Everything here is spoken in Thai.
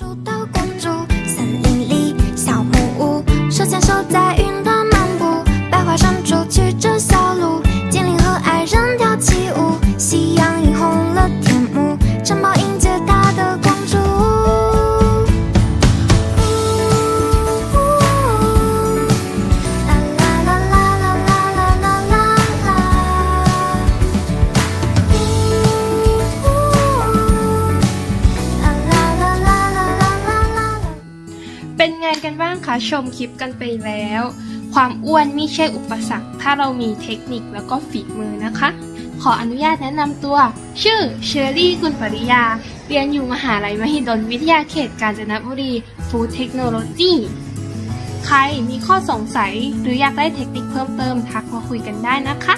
mucho เป็นะคะชมคลิปกันไปแล้ว ความอ้วนไม่ใช่อุปสรรค ถ้าเรามีเทคนิคแล้วก็ฝีมือนะคะ ขออนุญาตแนะนำตัว ชื่อเชอรี่กุลปริยา เรียนอยู่มหาลัยมหิดลวิทยาเขตกาญจนบุรีฟู้ดเทคโนโลยีใครมีข้อสงสัยหรืออยากได้เทคนิคเพิ่มเติมทักมาคุยกันได้นะคะ